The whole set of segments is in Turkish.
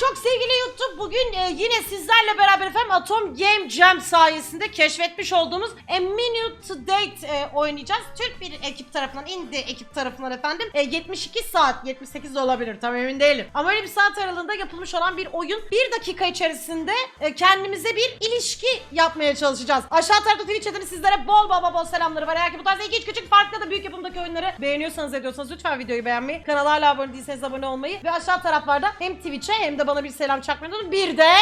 Çok sevgili YouTube. Bugün e, yine sizlerle beraber efendim Atom Game Jam sayesinde keşfetmiş olduğumuz A Minute to Date e, oynayacağız. Türk bir ekip tarafından, indie ekip tarafından efendim e, 72 saat, 78 de olabilir tam emin değilim. Ama öyle bir saat aralığında yapılmış olan bir oyun. Bir dakika içerisinde e, kendimize bir ilişki yapmaya çalışacağız. Aşağı tarafta Twitch chatini sizlere bol bol bol bol selamları var. Eğer ki bu tarz iki küçük farklı da büyük yapımdaki oyunları beğeniyorsanız ediyorsanız lütfen videoyu beğenmeyi, kanala hala abone değilseniz abone olmayı ve aşağı taraflarda hem Twitch'e hem de bana bir selam çakmayı unutmayın. Bir de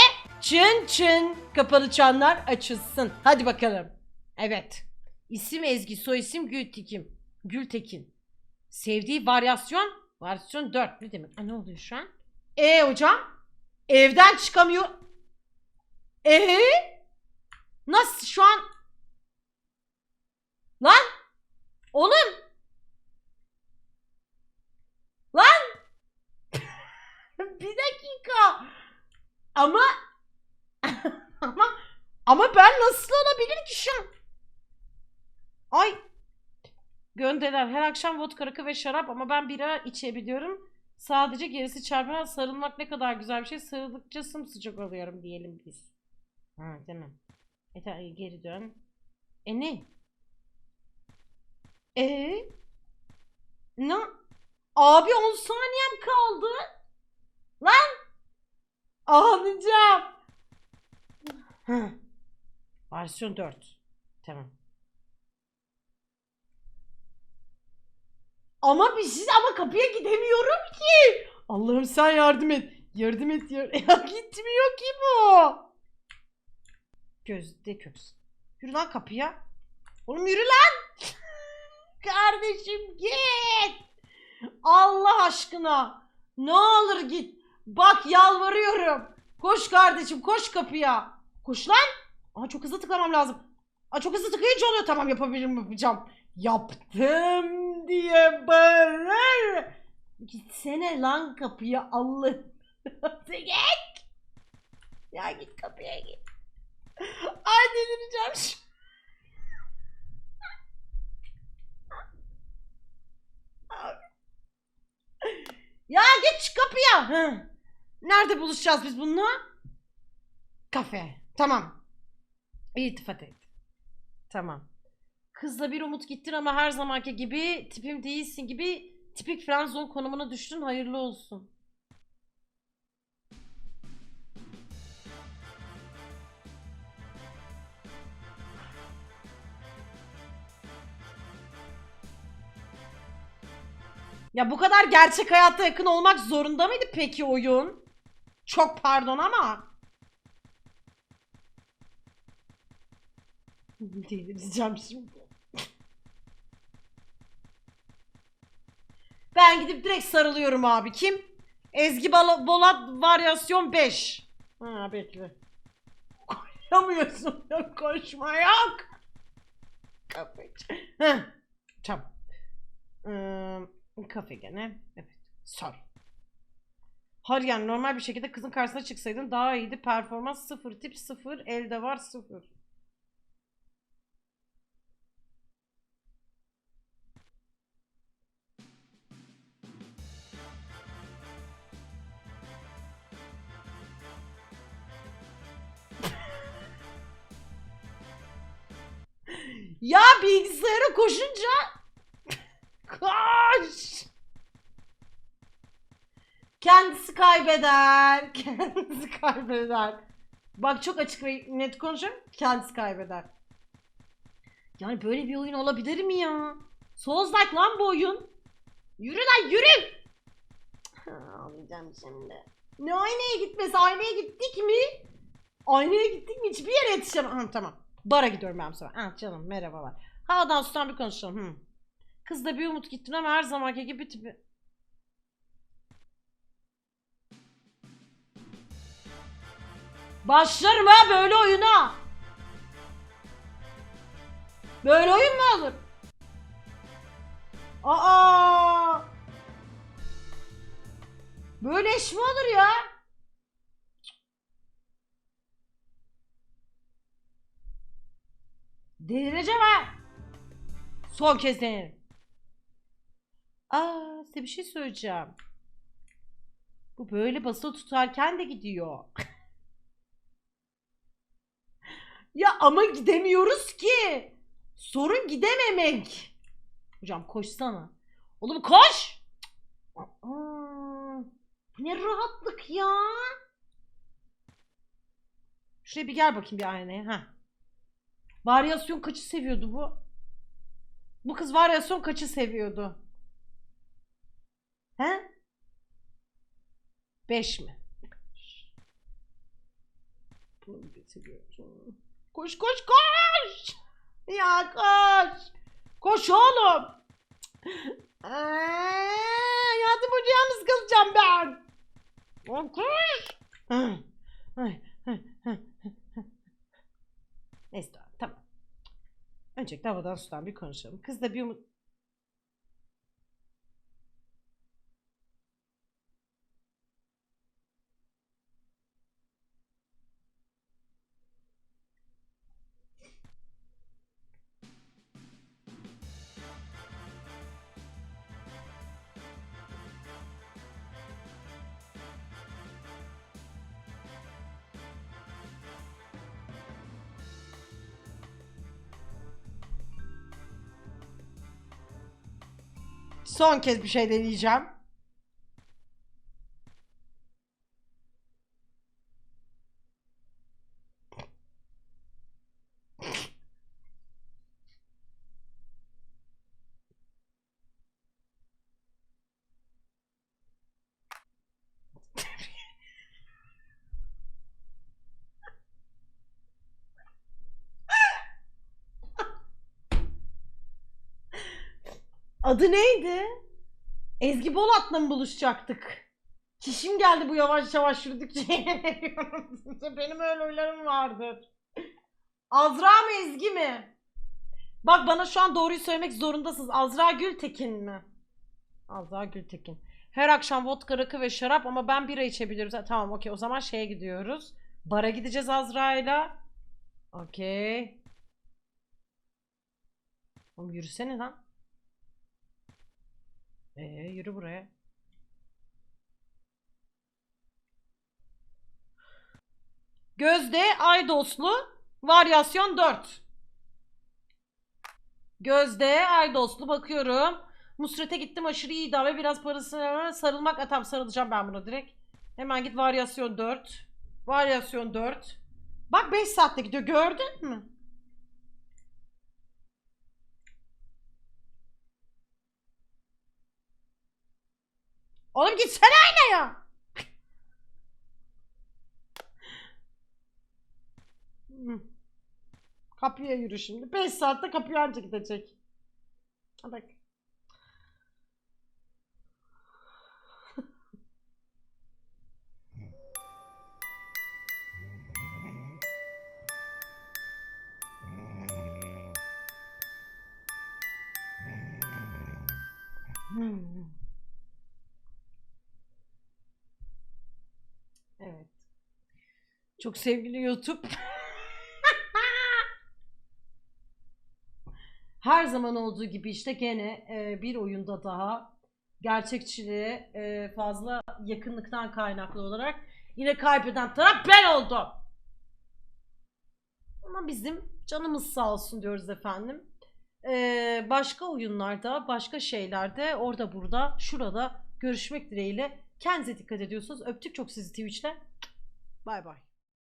çın çın kapalı çanlar açılsın. Hadi bakalım. Evet. İsim Ezgi, soy isim Gültekin. Gültekin. Sevdiği varyasyon, varyasyon 4. Ne demek? Aa, ne oluyor şu an? E hocam? Evden çıkamıyor. E Nasıl şu an? Lan! Oğlum! Lan! bir dakika. Ama ama ama ben nasıl olabilir ki şu an? Ay. Göndeler. Her akşam vodka, rakı ve şarap ama ben bira içebiliyorum. Sadece gerisi çarpma sarılmak ne kadar güzel bir şey. Sarıldıkça sımsıcak oluyorum diyelim biz. Ha tamam. E ta- geri dön. E ne? E? Ne? Abi 10 saniyem kaldı. Lan! Ağlayacağım. Versiyon 4. Tamam. Ama bir şey ama kapıya gidemiyorum ki. Allah'ım sen yardım et. Yardım et. Yar ya gitmiyor ki bu. Gözde köks. Yürü lan kapıya. Oğlum yürü lan. Kardeşim git. Allah aşkına. Ne olur git. Bak yalvarıyorum. Koş kardeşim koş kapıya. Koş lan. Aa çok hızlı tıklamam lazım. Aa çok hızlı tıkayınca oluyor. Tamam yapabilirim yapacağım. Yaptım diye bağırır. Gitsene lan kapıya Allah. git. Ya git kapıya git. Ay delireceğim şu. Ya git şu kapıya. Hı. Nerede buluşacağız biz bununla? Kafe. Tamam. İltifat et. Tamam. Kızla bir umut gittin ama her zamanki gibi tipim değilsin gibi tipik friendzone konumuna düştün hayırlı olsun. Ya bu kadar gerçek hayatta yakın olmak zorunda mıydı peki oyun? Çok pardon ama. Delireceğim şimdi. Ben gidip direkt sarılıyorum abi. Kim? Ezgi Bolat varyasyon 5. Ha bekle. Koyamıyorsun. Koşma yok. Heh. Tamam. Ee, kafe gene. Evet. Sor. Hayır yani normal bir şekilde kızın karşısına çıksaydın daha iyiydi. Performans sıfır, tip sıfır, elde var sıfır. Ya bilgisayara koşunca koş. Kendisi kaybeder. Kendisi kaybeder. Bak çok açık ve net konuşuyorum. Kendisi kaybeder. Yani böyle bir oyun olabilir mi ya? Souls-like lan bu oyun. Yürü lan yürü. Ağlayacağım şimdi. Ne aynaya gitmesi? Aynaya gittik mi? Aynaya gittik mi? Hiçbir yere yetişemem. Tamam. Bara gidiyorum ben bu sefer. Ha canım merhabalar. Havadan sudan bir konuşalım. Hı. Kızda bir umut gittin ama her zamanki gibi tipi... Başlarım ha böyle oyuna. Böyle oyun mu olur? Aa! Böyle iş mi olur ya? Delireceğim ha. Son kez denerim. Aa size bir şey söyleyeceğim. Bu böyle basılı tutarken de gidiyor. ya ama gidemiyoruz ki. Sorun gidememek. Hocam koşsana. Oğlum koş. Aa, ne rahatlık ya. Şuraya bir gel bakayım bir aynaya. Heh. Varyasyon kaçı seviyordu bu? Bu kız varyasyon kaçı seviyordu? He? 5 mi? Koş koş koş! Ya koş! Koş oğlum! Hayatım boyunca yalnız kalacağım ben. Koş! Neyse. Öncelikle havadan sudan bir konuşalım. Kız da bir umut... Son kez bir şey deneyeceğim. Adı neydi? Ezgi Bolat'la mı buluşacaktık? Çişim geldi bu yavaş yavaş yürüdükçe. Benim öyle huylarım vardır. Azra mı Ezgi mi? Bak bana şu an doğruyu söylemek zorundasınız. Azra Gültekin mi? Azra Gültekin. Her akşam vodka, rakı ve şarap ama ben bira içebilirim. Tamam okey o zaman şeye gidiyoruz. Bara gideceğiz Azra'yla. Okey. Oğlum yürüsene lan. Ee, yürü buraya. Gözde Aydoslu varyasyon 4. Gözde Aydoslu bakıyorum. Nusret'e gittim aşırı iyi ve biraz parasına sarılmak. Ha, tamam sarılacağım ben buna direkt. Hemen git varyasyon 4. Varyasyon 4. Bak 5 saatte gidiyor gördün mü? Oğlum gitsene aynaya. Kapıya yürü şimdi. 5 saatte kapıya anca gidecek. Bak. Çok sevgili YouTube. Her zaman olduğu gibi işte gene e, bir oyunda daha gerçekçiliğe e, fazla yakınlıktan kaynaklı olarak yine kaybeden taraf ben oldum. Ama bizim canımız sağ olsun diyoruz efendim. E, başka oyunlarda, başka şeylerde orada burada, şurada görüşmek dileğiyle. Kendinize dikkat ediyorsunuz. Öptük çok sizi Twitch'te. Bay bay.